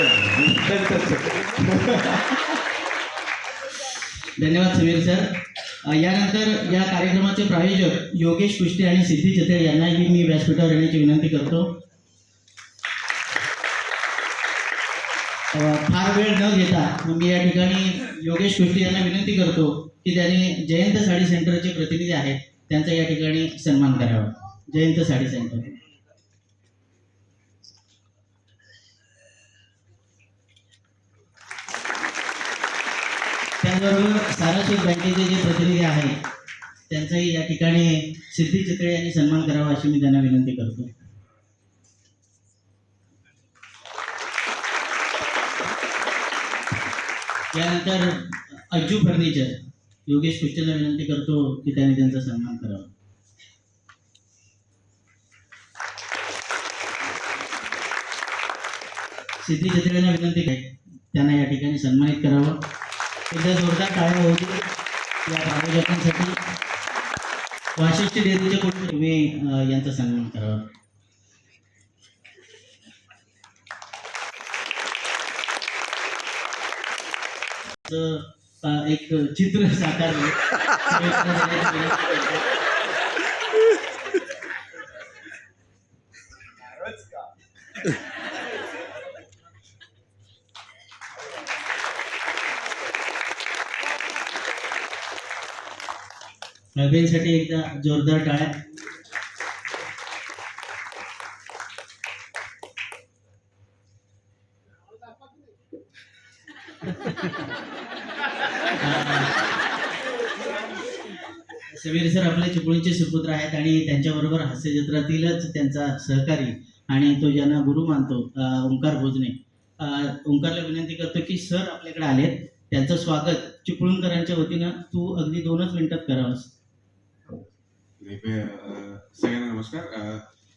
धन्यवाद समीर सर. यानंतर या कार्यक्रमाचे प्रायोजक योगेश कुष्टे आणि सिद्धी चितेड यांनाही मी व्यासपीठावर येण्याची विनंती करतो. फार वेळ न घेता मी या ठिकाणी योगेश कुष्टे यांना विनंती करतो की त्यांनी जयंत साडी सेंटरचे प्रतिनिधी आहेत त्यांचा या ठिकाणी सन्मान करावा. जयंत साडी सेंटर. त्याचबरोबर साराशीत बँकेचे जे प्रतिनिधी आहेत त्यांचाही या ठिकाणी सिद्धी चित्रे यांनी सन्मान करावा अशी मी त्यांना विनंती करतो. यानंतर अज्जू फर्निचर योगेश कुष्टेला विनंती करतो की त्यांनी त्यांचा सन्मान करावा. सिद्धी चित्रेला विनंती त्यांना या ठिकाणी सन्मानित करावं. एकदा जोरदार टाळ्या दे या प्रायोजकांसाठी वाशिष्ठी डेअरीचे कोणी तुम्ही यांचा सन्मान करावा अं, एक चित्र साकारलं साठी एकदा जोरदार टाळ्या. समीर सर आपले चिपळूणचे सुपुत्र आहेत आणि त्यांच्याबरोबर हास्यचित्रातीलच त्यांचा सहकारी आणि तो ज्यांना गुरु मानतो ओंकार भोजने. ओंकारला विनंती करतो की सर आपल्याकडे आलेत. त्यांचं स्वागत चिपळूणकरांच्या वतीनं. तू अगदी दोनच मिनिटात करावंस. सगळ्यांना नमस्कार.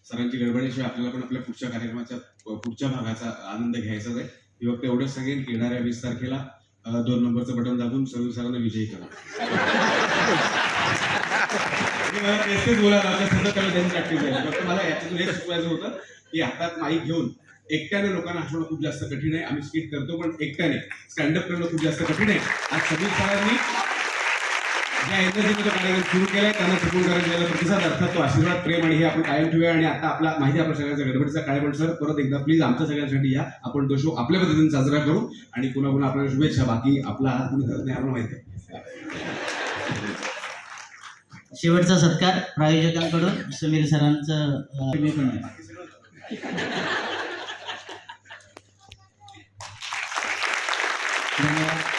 सरांची गडबडीशिवाय आपल्याला पण आपल्या पुढच्या कार्यक्रमाच्या पुढच्या भागाचा आनंद घ्यायचा आहे. मी फक्त एवढंच सांगेन की येणाऱ्या वीस तारखेला दोन नंबरचं बटन दाबून सर्व सरांना विजयी करा. बोलायला आता त्यांनी प्रॅक्टिस आहे फक्त मला याच्यातून हे शिकवायचं होतं की हातात माईक घेऊन एकट्याने लोकांना हसवणं खूप जास्त कठीण आहे. आम्ही स्किट करतो पण एकट्याने स्टँडअप करणं खूप जास्त कठीण आहे. आज सगळी सरांनी ज्या एनर्जीमध्ये कार्यक्रम सुरू केलाय. त्यांना करायला प्रतिसाद अर्थात तो आशीर्वाद प्रेम आणि हे आपण कायम ठेवूया. आणि आता आपला माहिती आपल्या सगळ्यांचा गडबडीचा काय सर परत एकदा प्लीज आमच्या सगळ्यांसाठी या. आपण तो शो आपल्या पद्धतीने साजरा करू. आणि पुन्हा पुन्हा आपल्याला शुभेच्छा. बाकी आपला हात कुणी करत नाही आपल्याला माहिती आहे शेवटचा सत्कार प्रायोजकांकडून. समीर सरांचं. धन्यवाद.